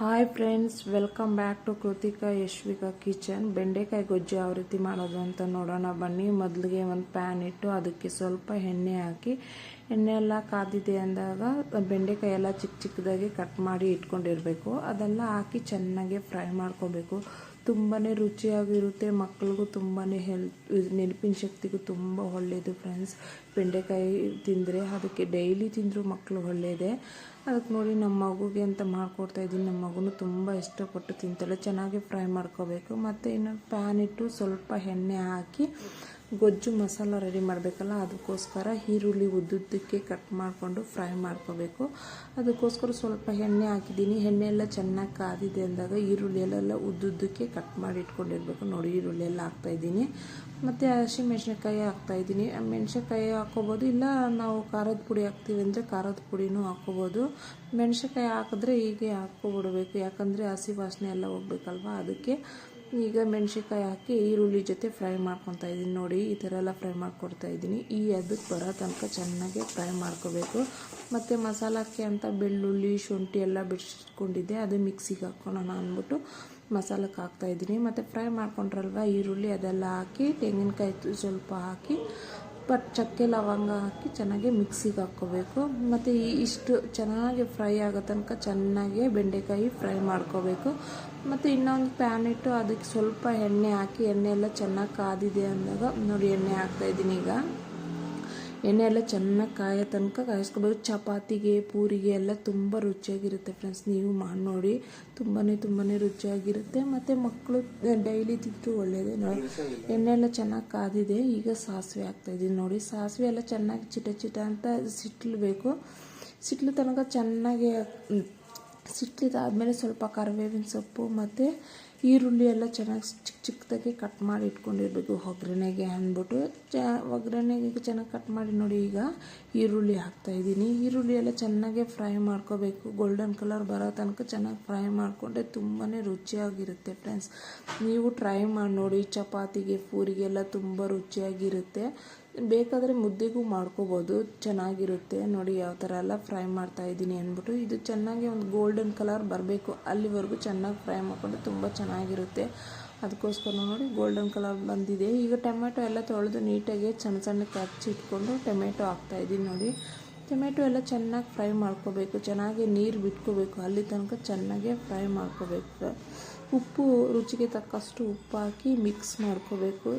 Hi friends welcome back to Krithika Yashvika kitchen ಬೆಂಡೆಕಾಯಿ ಗೊಜ್ಜು ಯಾವ ರೀತಿ ಮಾಡೋದು ಅಂತ ನೋಡೋಣ. ಬನ್ನಿ, ಮೊದಲಿಗೆ ಒಂದು ಪ್ಯಾನ್ ಇಟ್ಟು ಅದಕ್ಕೆ ಸ್ವಲ್ಪ ಎಣ್ಣೆ ಹಾಕಿ, ಎಣ್ಣೆ ಎಲ್ಲ ಕಾದಿದೆ ಅಂದಾಗ ಬೆಂಡೆಕಾಯಿ ಎಲ್ಲ ಚಿಕ್ಕ ಚಿಕ್ಕದಾಗಿ ಕಟ್ ಮಾಡಿ ಇಟ್ಕೊಂಡಿರಬೇಕು. ಅದೆಲ್ಲ ಹಾಕಿ ಚೆನ್ನಾಗಿ ಫ್ರೈ ಮಾಡ್ಕೋಬೇಕು. ತುಂಬಾ ರುಚಿಯಾಗಿರುತ್ತೆ ಮಕ್ಕಳಿಗೂ ತುಂಬಾ ಹೆಲ್ತ್ ನೆನಪಿನ ಶಕ್ತಿಗೂ ತುಂಬ ಒಳ್ಳೆಯದು ಫ್ರೆಂಡ್ಸ್ ಬೆಂಡೆಕಾಯಿ ತಿಂದರೆ ಅದಕ್ಕೆ ಡೈಲಿ ತಿಂದರೂ ಮಕ್ಕಳು ಒಳ್ಳೆಯದೇ ಅದಕ್ಕೆ ನೋಡಿ ನಮ್ಮ ಮಗುಗೆ ಅಂತ ಮಾಡಿಕೊಡ್ತಾ ಇದ್ದೀನಿ. ನಮ್ಮ ಮಗುನು ತುಂಬ ಇಷ್ಟಪಟ್ಟು ತಿಂತಾಳೆ. ಚೆನ್ನಾಗಿ ಫ್ರೈ ಮಾಡ್ಕೋಬೇಕು. ಮತ್ತು ಇನ್ನು ಪ್ಯಾನ್ ಇಟ್ಟು ಸ್ವಲ್ಪ ಎಣ್ಣೆ ಹಾಕಿ ಗೊಜ್ಜು ಮಸಾಲ ರೆಡಿ ಮಾಡಬೇಕಲ್ಲ, ಅದಕ್ಕೋಸ್ಕರ ಈರುಳ್ಳಿ ಉದ್ದುದ್ದಕ್ಕೆ ಕಟ್ ಮಾಡಿಕೊಂಡು ಫ್ರೈ ಮಾಡ್ಕೋಬೇಕು. ಅದಕ್ಕೋಸ್ಕರ ಸ್ವಲ್ಪ ಎಣ್ಣೆ ಹಾಕಿದ್ದೀನಿ. ಎಣ್ಣೆ ಎಲ್ಲ ಚೆನ್ನಾಗಿ ಕಾದಿದೆ ಅಂದಾಗ ಈರುಳ್ಳಿ ಉದ್ದುದ್ದಕ್ಕೆ ಕಟ್ ಮಾಡಿ ಇಟ್ಕೊಂಡಿರ್ಬೇಕು. ನೋಡಿ, ಈರುಳ್ಳಿ ಎಲ್ಲ ಹಾಕ್ತಾಯಿದ್ದೀನಿ ಮತ್ತು ಹಸಿ ಮೆಣಸಿನ್ಕಾಯಿ ಹಾಕ್ತಾಯಿದ್ದೀನಿ ಮೆಣಸಿನ್ಕಾಯಿ ಹಾಕ್ಕೋಬೋದು. ಇಲ್ಲ, ನಾವು ಖಾರದ ಪುಡಿ ಹಾಕ್ತೀವಿ ಅಂದರೆ ಖಾರದ ಪುಡಿನೂ ಹಾಕ್ಕೋಬೋದು. ಮೆಣಸಿನ್ಕಾಯಿ ಹಾಕಿದ್ರೆ ಹೀಗೆ ಹಾಕ್ಕೊಬಿಡ್ಬೇಕು. ಯಾಕಂದರೆ ಹಸಿ ವಾಸನೆ ಎಲ್ಲ ಹೋಗ್ಬೇಕಲ್ವ, ಅದಕ್ಕೆ ಈಗ ಮೆಣಸಿನ್ಕಾಯಿ ಹಾಕಿ ಈರುಳ್ಳಿ ಜೊತೆ ಫ್ರೈ ಮಾಡ್ಕೊತಾ ಇದ್ದೀನಿ. ನೋಡಿ, ಈ ಥರ ಎಲ್ಲ ಫ್ರೈ ಮಾಡ್ಕೊಡ್ತಾ ಇದ್ದೀನಿ. ಈ ಅದಕ್ಕೆ ಬರೋ ತನಕ ಚೆನ್ನಾಗಿ ಫ್ರೈ ಮಾಡ್ಕೋಬೇಕು. ಮತ್ತು ಮಸಾಲಕ್ಕೆ ಅಂತ ಬೆಳ್ಳುಳ್ಳಿ, ಶುಂಠಿ ಎಲ್ಲ ಬಿಡಿಸ್ಕೊಂಡಿದ್ದೆ. ಅದು ಮಿಕ್ಸಿಗೆ ಹಾಕ್ಕೊಳೋಣ ಅಂದ್ಬಿಟ್ಟು ಮಸಾಲಕ್ಕೆ ಹಾಕ್ತಾಯಿದ್ದೀನಿ ಮತ್ತು ಫ್ರೈ ಮಾಡ್ಕೊಂಡ್ರಲ್ವ, ಈರುಳ್ಳಿ ಅದೆಲ್ಲ ಹಾಕಿ, ತೆಂಗಿನಕಾಯಿ ಸ್ವಲ್ಪ ಹಾಕಿ ಬಟ್ ಚಕ್ಕೆ ಲವಂಗ ಹಾಕಿ ಚೆನ್ನಾಗಿ ಮಿಕ್ಸಿಗೆ ಹಾಕ್ಕೋಬೇಕು. ಮತ್ತು ಇಷ್ಟು ಚೆನ್ನಾಗಿ ಫ್ರೈ ಆಗೋ ತನಕ ಚೆನ್ನಾಗಿ ಬೆಂಡೆಕಾಯಿ ಫ್ರೈ ಮಾಡ್ಕೋಬೇಕು. ಮತ್ತು ಇನ್ನೊಂದು ಪ್ಯಾನ್ ಇಟ್ಟು ಅದಕ್ಕೆ ಸ್ವಲ್ಪ ಎಣ್ಣೆ ಹಾಕಿ, ಎಣ್ಣೆ ಎಲ್ಲ ಚೆನ್ನಾಗಿ ಕಾದಿದೆ ಅಂದಾಗ ನೋಡಿ ಎಣ್ಣೆ ಹಾಕ್ತಾಯಿದ್ದೀನಿ ಈಗ. ಎಣ್ಣೆ ಎಲ್ಲ ಚೆನ್ನಾಗಿ ಕಾಯೋ ತನಕ ಕಾಯಿಸ್ಕೋಬೇಕು ಚಪಾತಿಗೆ, ಪೂರಿಗೆ ಎಲ್ಲ ತುಂಬ ರುಚಿಯಾಗಿರುತ್ತೆ ಫ್ರೆಂಡ್ಸ್ ನೀವು ಮಾಡಿ ನೋಡಿ. ತುಂಬಾ ತುಂಬಾ ರುಚಿಯಾಗಿರುತ್ತೆ. ಮತ್ತು ಮಕ್ಕಳು ಡೈಲಿ ತಿಂದರೂ ಒಳ್ಳೆಯದೆ ನೋಡಿ. ಎಣ್ಣೆ ಎಲ್ಲ ಚೆನ್ನಾಗಿ ಕಾದಿದೆ. ಈಗ ಸಾಸಿವೆ ಹಾಕ್ತಾಯಿದ್ದೀನಿ ನೋಡಿ. ಸಾಸಿವೆ ಎಲ್ಲ ಚೆನ್ನಾಗಿ ಚಿಟ ಚಿಟ ಅಂತ ಸಿಟ್ಲಬೇಕು ಸಿಟ್ಲು ತನಕ ಚೆನ್ನಾಗಿ ಸಿಟ್ಲಿದಾದ್ಮೇಲೆ ಸ್ವಲ್ಪ ಕರಿಬೇವಿನ ಸೊಪ್ಪು ಮತ್ತು ಈರುಳ್ಳಿ ಎಲ್ಲ ಚೆನ್ನಾಗಿ ಚಿಕ್ಕ ಚಿಕ್ಕದಾಗಿ ಕಟ್ ಮಾಡಿ ಇಟ್ಕೊಂಡಿರಬೇಕು. ಒಗ್ಗರಣೆಗೆ ಅಂದ್ಬಿಟ್ಟು ಚ ಒಗ್ಗರಣೆಗೆ ಚೆನ್ನಾಗಿ ಕಟ್ ಮಾಡಿ ನೋಡಿ ಈಗ ಈರುಳ್ಳಿ ಹಾಕ್ತಾಯಿದ್ದೀನಿ ಈರುಳ್ಳಿ ಎಲ್ಲ ಚೆನ್ನಾಗೆ ಫ್ರೈ ಮಾಡ್ಕೋಬೇಕು. ಗೋಲ್ಡನ್ ಕಲರ್ ಬರೋ ತನಕ ಚೆನ್ನಾಗಿ ಫ್ರೈ ಮಾಡಿಕೊಂಡ್ರೆ ತುಂಬಾ ರುಚಿಯಾಗಿರುತ್ತೆ ಫ್ರೆಂಡ್ಸ್ ನೀವು ಟ್ರೈ ಮಾಡಿ ನೋಡಿ. ಚಪಾತಿಗೆ, ಪೂರಿಗೆಲ್ಲ ತುಂಬ ರುಚಿಯಾಗಿರುತ್ತೆ. ಬೇಕಾದರೆ ಮುದ್ದೆಗೂ ಮಾಡ್ಕೋಬೋದು. ಚೆನ್ನಾಗಿರುತ್ತೆ. ನೋಡಿ ಯಾವ ಥರ ಎಲ್ಲ ಫ್ರೈ ಮಾಡ್ತಾ ಇದ್ದೀನಿ ಅಂದ್ಬಿಟ್ಟು. ಇದು ಚೆನ್ನಾಗಿ ಒಂದು ಗೋಲ್ಡನ್ ಕಲರ್ ಬರಬೇಕು. ಅಲ್ಲಿವರೆಗೂ ಚೆನ್ನಾಗಿ ಫ್ರೈ ಮಾಡಿಕೊಂಡು ತುಂಬ ಚೆನ್ನಾಗಿರುತ್ತೆ. ಅದಕ್ಕೋಸ್ಕರ ನೋಡಿ ಗೋಲ್ಡನ್ ಕಲರ್ ಬಂದಿದೆ. ಈಗ ಟೊಮೆಟೊ ಎಲ್ಲ ತೊಳೆದು ನೀಟಾಗಿ ಸಣ್ಣ ಸಣ್ಣ ಕಚ್ಚಿಟ್ಕೊಂಡು ಟೊಮೆಟೊ ಹಾಕ್ತಾಯಿದ್ದೀನಿ ನೋಡಿ. ಟೊಮೆಟೊ ಎಲ್ಲ ಚೆನ್ನಾಗಿ ಫ್ರೈ ಮಾಡ್ಕೋಬೇಕು. ಚೆನ್ನಾಗಿ ನೀರು ಬಿಟ್ಕೋಬೇಕು. ಅಲ್ಲಿ ತನಕ ಚೆನ್ನಾಗೆ ಫ್ರೈ ಮಾಡ್ಕೋಬೇಕು. ಉಪ್ಪು, ರುಚಿಗೆ ತಕ್ಕಷ್ಟು ಉಪ್ಪು ಹಾಕಿ ಮಿಕ್ಸ್ ಮಾಡ್ಕೋಬೇಕು.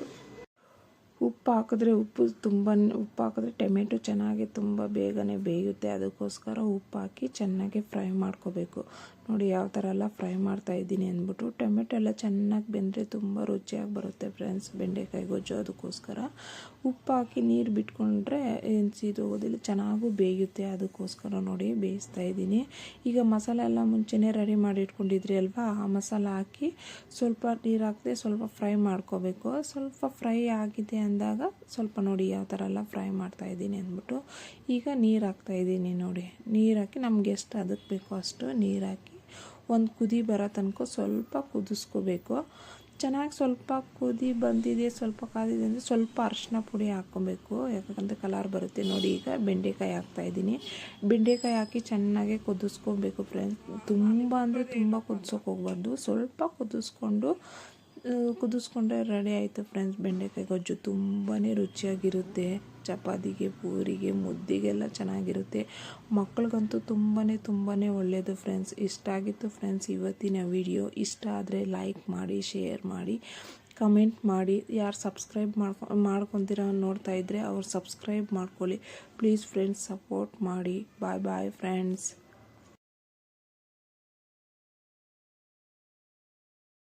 ಉಪ್ಪು ಹಾಕಿದ್ರೆ ಉಪ್ಪು ತುಂಬ ಉಪ್ಪು ಹಾಕಿದ್ರೆ ಟೊಮೆಟೊ ಚೆನ್ನಾಗಿ ತುಂಬ ಬೇಗನೆ ಬೇಯುತ್ತೆ. ಅದಕ್ಕೋಸ್ಕರ ಉಪ್ಪು ಹಾಕಿ ಚೆನ್ನಾಗಿ ಫ್ರೈ ಮಾಡ್ಕೋಬೇಕು. ನೋಡಿ ಯಾವ ಥರ ಎಲ್ಲ ಫ್ರೈ ಮಾಡ್ತಾ ಇದ್ದೀನಿ ಅಂದ್ಬಿಟ್ಟು ಟೊಮೆಟೊ ಎಲ್ಲ ಚೆನ್ನಾಗಿ ಬೆಂದರೆ ತುಂಬ ರುಚಿಯಾಗಿ ಬರುತ್ತೆ ಫ್ರೆಂಡ್ಸ್, ಬೆಂಡೆಕಾಯಿ ಗೊಜ್ಜು. ಅದಕ್ಕೋಸ್ಕರ ಉಪ್ಪು ಹಾಕಿ ನೀರು ಬಿಟ್ಕೊಂಡ್ರೆ ಏನು ಹೋಗೋದಿಲ್ಲ, ಚೆನ್ನಾಗೂ ಬೇಯುತ್ತೆ. ಅದಕ್ಕೋಸ್ಕರ ನೋಡಿ ಬೇಯಿಸ್ತಾ ಇದ್ದೀನಿ. ಈಗ ಮಸಾಲೆ ಎಲ್ಲ ಮುಂಚೆನೇ ರೆಡಿ ಮಾಡಿ ಇಟ್ಕೊಂಡಿದ್ರಿ ಅಲ್ವಾ? ಆ ಮಸಾಲ ಹಾಕಿ ಸ್ವಲ್ಪ ನೀರು ಹಾಕದೆ ಸ್ವಲ್ಪ ಫ್ರೈ ಮಾಡ್ಕೋಬೇಕು. ಸ್ವಲ್ಪ ಫ್ರೈ ಆಗಿದೆ ಅಂದಾಗ ಸ್ವಲ್ಪ ನೋಡಿ ಯಾವ ಥರ ಎಲ್ಲ ಫ್ರೈ ಮಾಡ್ತಾ ಇದ್ದೀನಿ ಅಂದ್ಬಿಟ್ಟು ಈಗ ನೀರು ಹಾಕ್ತಾಯಿದ್ದೀನಿ ನೋಡಿ. ನೀರು ಹಾಕಿ ನಮ್ಗೆ ಎಷ್ಟು ಅದಕ್ಕೆ ಬೇಕೋ ಅಷ್ಟು ನೀರು ಹಾಕಿ ಒಂದು ಕುದಿ ಬರೋ ತನಕ ಸ್ವಲ್ಪ ಕುದಿಸ್ಕೋಬೇಕು. ಚೆನ್ನಾಗಿ ಸ್ವಲ್ಪ ಕುದಿ ಬಂದಿದೆ, ಸ್ವಲ್ಪ ಕಾದಿದೆ ಅಂದರೆ ಸ್ವಲ್ಪ ಅರಶಿನ ಪುಡಿ ಹಾಕ್ಕೊಬೇಕು. ಯಾಕಂದರೆ ಕಲರ್ ಬರುತ್ತೆ. ನೋಡಿ ಈಗ ಬೆಂಡೆಕಾಯಿ ಹಾಕ್ತಾಯಿದ್ದೀನಿ ಬೆಂಡೆಕಾಯಿ ಹಾಕಿ ಚೆನ್ನಾಗಿ ಕುದಿಸ್ಕೊಬೇಕು ಫ್ರೆಂಡ್ಸ್ ತುಂಬ ಅಂದರೆ ತುಂಬ ಕುದಿಸೋಕೆ ಹೋಗ್ಬಾರ್ದು. ಸ್ವಲ್ಪ ಕುದಿಸ್ಕೊಂಡು ಕುದಿಸ್ಕೊಂಡ್ರೆ ರೆಡಿ ಆಯಿತು ಫ್ರೆಂಡ್ಸ್ ಬೆಂಡೆಕಾಯಿ ಗೊಜ್ಜು ತುಂಬಾ ರುಚಿಯಾಗಿರುತ್ತೆ. ಚಪಾತಿಗೆ, ಪೂರಿಗೆ, ಮುದ್ದಿಗೆಲ್ಲ ಚೆನ್ನಾಗಿರುತ್ತೆ. ಮಕ್ಕಳಿಗಂತೂ ತುಂಬಾ ತುಂಬಾ ಒಳ್ಳೆಯದು ಫ್ರೆಂಡ್ಸ್ ಇಷ್ಟ ಆಗಿತ್ತು ಫ್ರೆಂಡ್ಸ್ ಇವತ್ತಿನ ವಿಡಿಯೋ ಇಷ್ಟ ಆದರೆ ಲೈಕ್ ಮಾಡಿ ಶೇರ್ ಮಾಡಿ ಕಮೆಂಟ್ ಮಾಡಿ. ಯಾರು ಸಬ್ಸ್ಕ್ರೈಬ್ ಮಾಡ್ಕೊ, ಮಾಡ್ಕೊತೀರ ನೋಡ್ತಾ ಇದ್ದರೆ ಅವ್ರು ಸಬ್ಸ್ಕ್ರೈಬ್ ಮಾಡ್ಕೊಳ್ಳಿ. ಪ್ಲೀಸ್ ಫ್ರೆಂಡ್ಸ್ ಸಪೋರ್ಟ್ ಮಾಡಿ. ಬಾಯ್ ಬಾಯ್ ಫ್ರೆಂಡ್ಸ್